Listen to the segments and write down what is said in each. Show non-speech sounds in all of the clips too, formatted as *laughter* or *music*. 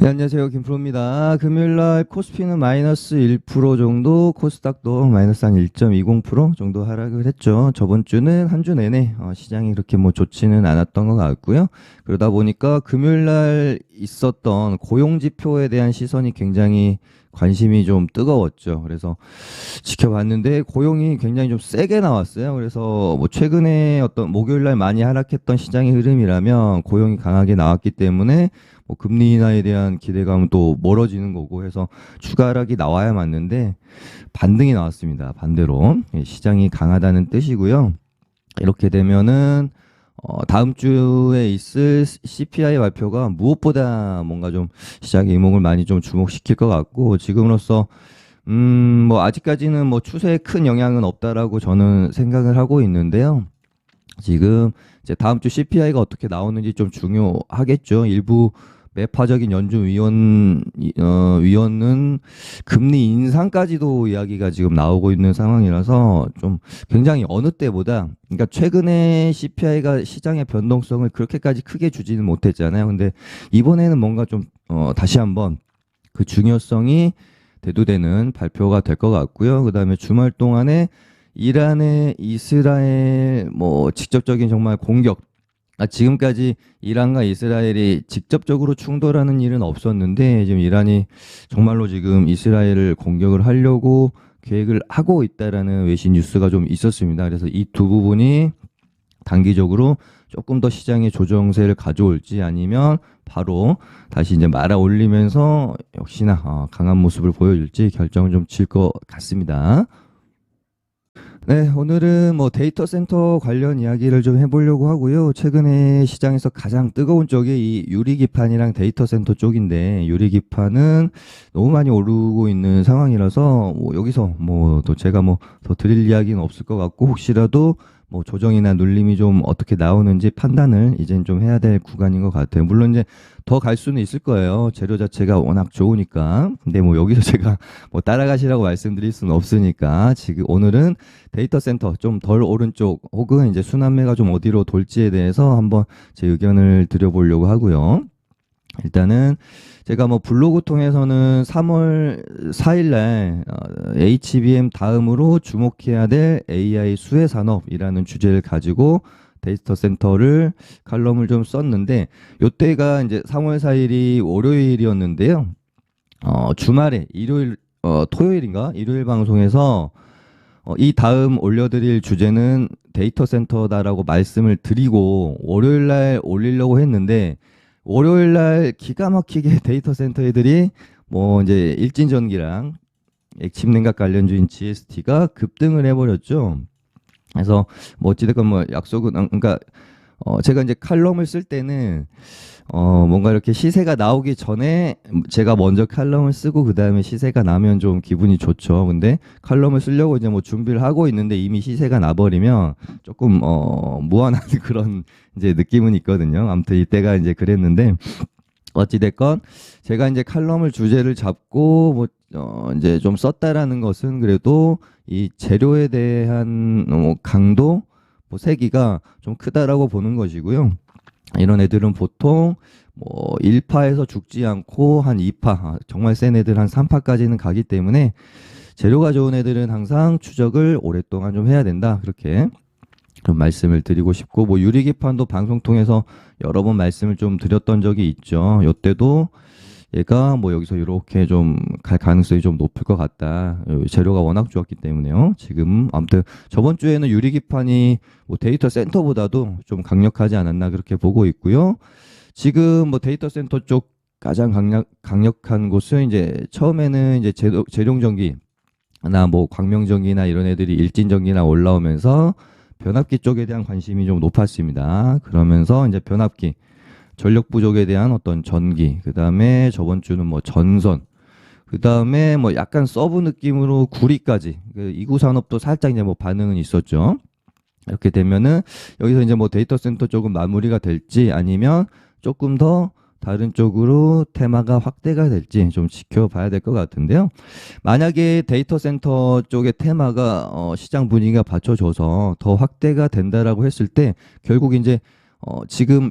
네, 안녕하세요. 김프로입니다. 금요일 날 코스피는 마이너스 1% 정도, 코스닥도 마이너스 한 1.20% 정도 하락을 했죠. 저번 주는 한 주 내내 어, 시장이 그렇게 뭐 좋지는 않았던 것 같고요. 그러다 보니까 금요일 날 있었던 고용 지표에 대한 시선이 굉장히 관심이 좀 뜨거웠죠. 그래서 지켜봤는데 고용이 굉장히 좀 세게 나왔어요. 그래서 뭐 최근에 어떤 목요일 날 많이 하락했던 시장의 흐름이라면 고용이 강하게 나왔기 때문에 뭐 금리 인하에 대한 기대감은 또 멀어지는 거고 해서 추가 하락이 나와야 맞는데 반등이 나왔습니다. 반대로 예, 시장이 강하다는 뜻이고요. 이렇게 되면은 어, 다음 주에 있을 CPI 발표가 무엇보다 뭔가 좀 시장의 이목을 많이 좀 주목시킬 것 같고 지금으로서 음, 뭐 아직까지는 뭐 추세에 큰 영향은 없다라고 저는 생각을 하고 있는데요. 지금 이제 다음 주 CPI가 어떻게 나오는지 좀 중요하겠죠. 일부 매파적인 연준 위원 어, 위원은 금리 인상까지도 이야기가 지금 나오고 있는 상황이라서 좀 굉장히 어느 때보다 그러니까 최근에 CPI가 시장의 변동성을 그렇게까지 크게 주지는 못했잖아요. 근데 이번에는 뭔가 좀 어, 다시 한번 그 중요성이 대두되는 발표가 될 것 같고요. 그다음에 주말 동안에 이란의 이스라엘 뭐 직접적인 정말 공격 아, 지금까지 이란과 이스라엘이 직접적으로 충돌하는 일은 없었는데 지금 이란이 정말로 지금 이스라엘을 공격을 하려고 계획을 하고 있다라는 외신 뉴스가 좀 있었습니다. 그래서 이 두 부분이 단기적으로 조금 더 시장의 조정세를 가져올지 아니면 바로 다시 이제 말아 올리면서 역시나 어, 강한 모습을 보여줄지 결정을 좀 칠 것 같습니다. 네, 오늘은 뭐 데이터 센터 관련 이야기를 좀 해보려고 하고요. 최근에 시장에서 가장 뜨거운 쪽이 이 유리기판이랑 데이터 센터 쪽인데 유리기판은 너무 많이 오르고 있는 상황이라서 뭐 여기서 뭐 또 제가 뭐 더 드릴 이야기는 없을 것 같고 혹시라도 뭐 조정이나 눌림이 좀 어떻게 나오는지 판단을 이젠 좀 해야 될 구간인 것 같아요. 물론 이제 더 갈 수는 있을 거예요. 재료 자체가 워낙 좋으니까. 근데 뭐 여기서 *laughs* 제가 뭐 따라가시라고 말씀드릴 수는 없으니까 지금 오늘은 데이터 센터 좀 덜 오른쪽 혹은 이제 순환매가 좀 어디로 돌지에 대해서 한번 제 의견을 드려보려고 하고요. 일단은 제가 뭐 블로그 통해서는 3월 4일 날 어, HBM 다음으로 주목해야 될 AI 수혜 산업이라는 주제를 가지고 데이터 센터를 칼럼을 좀 썼는데 요때가 이제 3월 4일이 월요일이었는데요. 어, 주말에 일요일 어, 토요일인가 일요일 방송에서 어, 이 다음 올려드릴 주제는 데이터 센터다라고 말씀을 드리고 월요일 날 올리려고 했는데 월요일 날 기가 막히게 *laughs* 데이터 센터 애들이 뭐 이제 일진전기랑 액침 냉각 관련주인 GST가 급등을 해버렸죠. 그래서 뭐 어찌됐건 뭐 약속은 어, 그러니까 어 제가 이제 칼럼을 쓸 때는 어 뭔가 이렇게 시세가 나오기 전에 제가 먼저 칼럼을 쓰고 그 다음에 시세가 나면 좀 기분이 좋죠. 근데 칼럼을 쓰려고 이제 뭐 준비를 하고 있는데 이미 시세가 나버리면 조금 어 무한한 *laughs* 그런 이제 느낌은 있거든요. 아무튼 이때가 이제 그랬는데 어찌됐건 제가 이제 칼럼을 주제를 잡고 뭐 어, 이제 좀 썼다라는 것은 그래도 이 재료에 대한 어, 강도 뭐 세기가 좀 크다라고 보는 것이고요. 이런 애들은 보통 뭐 1파에서 죽지 않고 한 2파 아, 정말 센 애들 한 3파까지는 가기 때문에 재료가 좋은 애들은 항상 추적을 오랫동안 좀 해야 된다 그렇게 좀 말씀을 드리고 싶고 뭐 유리기판도 방송 통해서 여러 번 말씀을 좀 드렸던 적이 있죠. 요때도 얘가 뭐 여기서 이렇게 좀 갈 가능성이 좀 높을 것 같다. 요 재료가 워낙 좋았기 때문에요. 지금 아무튼 저번 주에는 유리기판이 뭐 데이터 센터보다도 좀 강력하지 않았나 그렇게 보고 있고요. 지금 뭐 데이터 센터 쪽 가장 강력 강력한 곳은 이제 처음에는 이제 재도, 재룡전기 나뭐 광명전기나 이런 애들이 일진전기나 올라오면서 변압기 쪽에 대한 관심이 좀 높았습니다. 그러면서 이제 변압기 전력 부족에 대한 어떤 전기, 그 다음에 저번 주는 뭐 전선, 그 다음에 뭐 약간 서브 느낌으로 구리까지, 그 이구 산업도 살짝 이제 뭐 반응은 있었죠. 이렇게 되면은 여기서 이제 뭐 데이터 센터 쪽은 마무리가 될지 아니면 조금 더 다른 쪽으로 테마가 확대가 될지 좀 지켜봐야 될 것 같은데요. 만약에 데이터 센터 쪽의 테마가 어, 시장 분위기가 받쳐줘서 더 확대가 된다라고 했을 때 결국 이제 어, 지금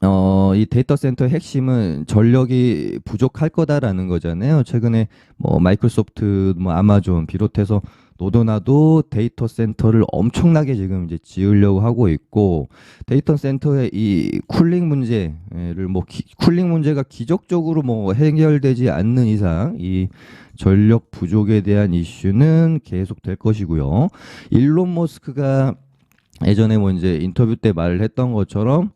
어, 이 데이터 센터의 핵심은 전력이 부족할 거다라는 거잖아요. 최근에 뭐 마이크로소프트, 뭐 아마존 비롯해서 노도나도 데이터 센터를 엄청나게 지금 이제 지으려고 하고 있고 데이터 센터의 이 쿨링 문제를 뭐 기- 쿨링 문제가 기적적으로 뭐 해결되지 않는 이상 이 전력 부족에 대한 이슈는 계속 될 것이고요. 일론 머스크가 예전에 뭐 이제 인터뷰 때 말을 했던 것처럼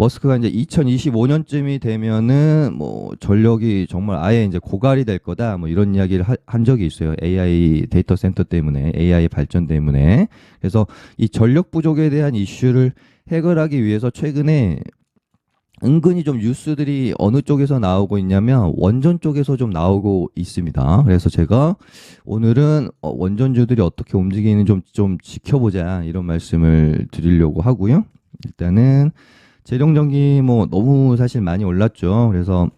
머스크가 이제 2025년쯤이 되면은 뭐 전력이 정말 아예 이제 고갈이 될 거다 뭐 이런 이야기를 하- 한 적이 있어요. AI 데이터 센터 때문에 AI 발전 때문에 그래서 이 전력 부족에 대한 이슈를 해결하기 위해서 최근에 은근히 좀 뉴스들이 어느 쪽에서 나오고 있냐면 원전 쪽에서 좀 나오고 있습니다. 그래서 제가 오늘은 어, 원전주들이 어떻게 움직이는 좀, 좀 지켜보자 이런 말씀을 드리려고 하고요. 일단은 재룡전기 뭐 너무 사실 많이 올랐죠. 그래서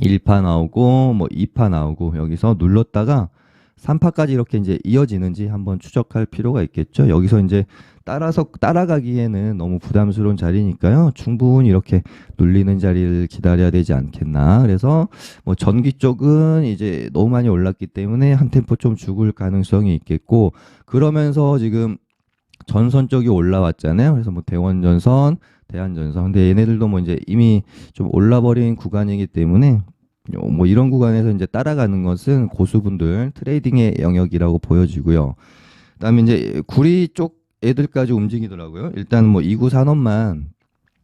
1파 나오고 뭐 2파 나오고 여기서 눌렀다가 3파까지 이렇게 이제 이어지는지 한번 추적할 필요가 있겠죠. 여기서 이제 따라서 따라가기에는 너무 부담스러운 자리니까요. 충분히 이렇게 눌리는 자리를 기다려야 되지 않겠나. 그래서 뭐 전기 쪽은 이제 너무 많이 올랐기 때문에 한 템포 좀 죽을 가능성이 있겠고 그러면서 지금 전선 쪽이 올라왔잖아요. 그래서 뭐 대원 전선, 대한전선. 근데 얘네들도 뭐 이제 이미 좀 올라버린 구간이기 때문에 요뭐 이런 구간에서 이제 따라가는 것은 고수분들 트레이딩의 영역이라고 보여지고요. 그다음에 이제 구리 쪽 애들까지 움직이더라고요. 일단 뭐 이구 산업만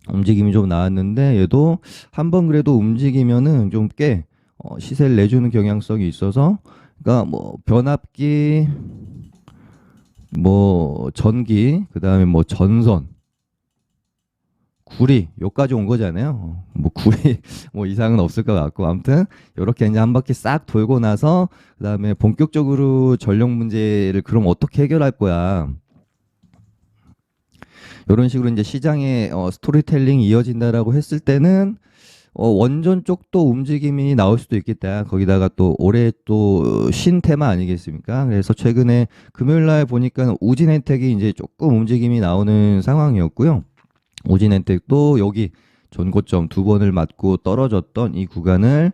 움직임이 좀 나왔는데 얘도 한번 그래도 움직이면은 좀꽤 어, 시세를 내주는 경향성이 있어서 그러니까 뭐 변압기 뭐 전기 그다음에 뭐 전선 구리 요까지 온 거잖아요. 어, 뭐 구리 *laughs* 뭐 이상은 없을 것 같고 아무튼 요렇게 이제 한 바퀴 싹 돌고 나서 그다음에 본격적으로 전력 문제를 그럼 어떻게 해결할 거야? 이런 식으로 이제 시장의 어, 스토리텔링이 이어진다라고 했을 때는 어, 원전 쪽도 움직임이 나올 수도 있겠다. 거기다가 또 올해 또 신테마 아니겠습니까? 그래서 최근에 금요일 날 보니까 우진엔텍이 이제 조금 움직임이 나오는 상황이었고요. 우진엔텍도 여기 전고점 두 번을 맞고 떨어졌던 이 구간을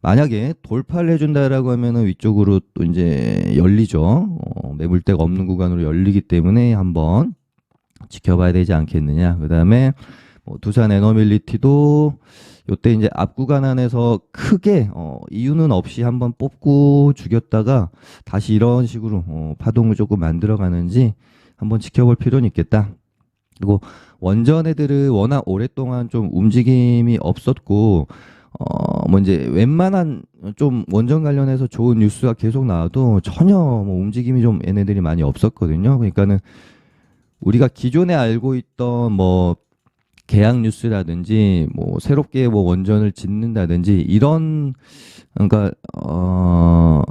만약에 돌파를 해준다라고 하면은 위쪽으로 또 이제 열리죠. 어, 매물대가 없는 구간으로 열리기 때문에 한번 지켜봐야 되지 않겠느냐. 그 다음에 뭐 두산 에너빌리티도 요때 이제 앞 구간 안에서 크게 어, 이유는 없이 한번 뽑고 죽였다가 다시 이런 식으로 어, 파동을 조금 만들어 가는지 한번 지켜볼 필요는 있겠다. 그리고 원전 애들은 워낙 오랫동안 좀 움직임이 없었고 어, 뭐 이제 웬만한 좀 원전 관련해서 좋은 뉴스가 계속 나와도 전혀 뭐 움직임이 좀 얘네들이 많이 없었거든요. 그러니까는 우리가 기존에 알고 있던 뭐 계약 뉴스라든지 뭐 새롭게 뭐 원전을 짓는다든지 이런 그러니까 어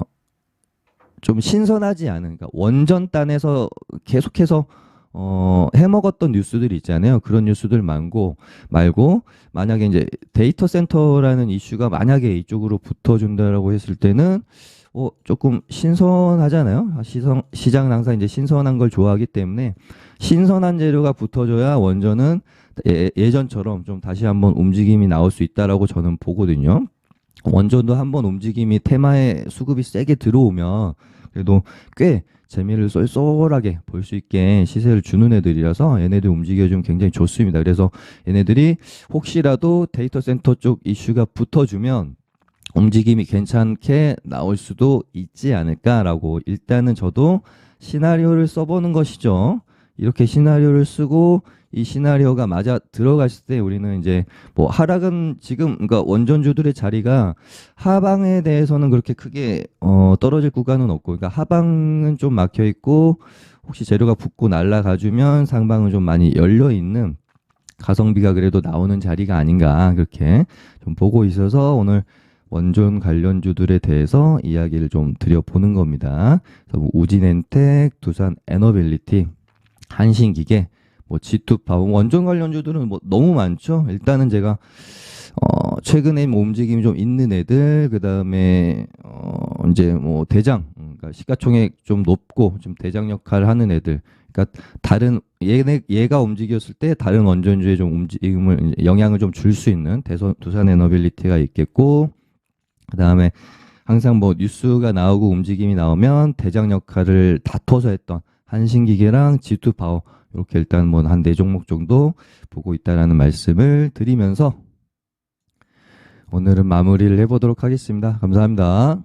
좀 신선하지 않은 그러니까 원전 단에서 계속해서 어 해먹었던 뉴스들이 있잖아요. 그런 뉴스들 많고 말고 만약에 이제 데이터 센터라는 이슈가 만약에 이쪽으로 붙어준다라고 했을 때는 어 조금 신선하잖아요. 시성, 시장은 항상 이제 신선한 걸 좋아하기 때문에 신선한 재료가 붙어줘야 원전은 예, 예전처럼 좀 다시 한번 움직임이 나올 수 있다라고 저는 보거든요. 원전도 한번 움직임이 테마에 수급이 세게 들어오면 그래도 꽤 재미를 쏠쏠하게 볼 수 있게 시세를 주는 애들이라서 얘네들 움직여주면 굉장히 좋습니다. 그래서 얘네들이 혹시라도 데이터 센터 쪽 이슈가 붙어주면 움직임이 괜찮게 나올 수도 있지 않을까라고 일단은 저도 시나리오를 써보는 것이죠. 이렇게 시나리오를 쓰고 이 시나리오가 맞아 들어갔을 때 우리는 이제 뭐 하락은 지금 그러니까 원전주들의 자리가 하방에 대해서는 그렇게 크게 어 떨어질 구간은 없고 그러니까 하방은 좀 막혀 있고 혹시 재료가 붙고 날아가 주면 상방은 좀 많이 열려 있는 가성비가 그래도 나오는 자리가 아닌가 그렇게 좀 보고 있어서 오늘 원전 관련주들에 대해서 이야기를 좀 드려보는 겁니다. 우진엔텍, 두산 에너빌리티, 한신기계, 뭐 G2파 원전 관련주들은 뭐 너무 많죠. 일단은 제가 어 최근에 뭐 움직임이 좀 있는 애들 그 다음에 어 이제 뭐 대장 음, 그러니까 시가총액 좀 높고 좀 대장 역할을 하는 애들 그러니까 다른 얘네 얘가 움직였을 때 다른 원전주에 좀 움직임을 영향을 좀 줄 수 있는 대선 두산 에너빌리티가 있겠고 그 다음에 항상 뭐 뉴스가 나오고 움직임이 나오면 대장 역할을 다퉈서 했던 한신기계랑 G2 파워 이렇게 일단 뭐 한 네 종목 정도 보고 있다라는 말씀을 드리면서 오늘은 마무리를 해보도록 하겠습니다. 감사합니다.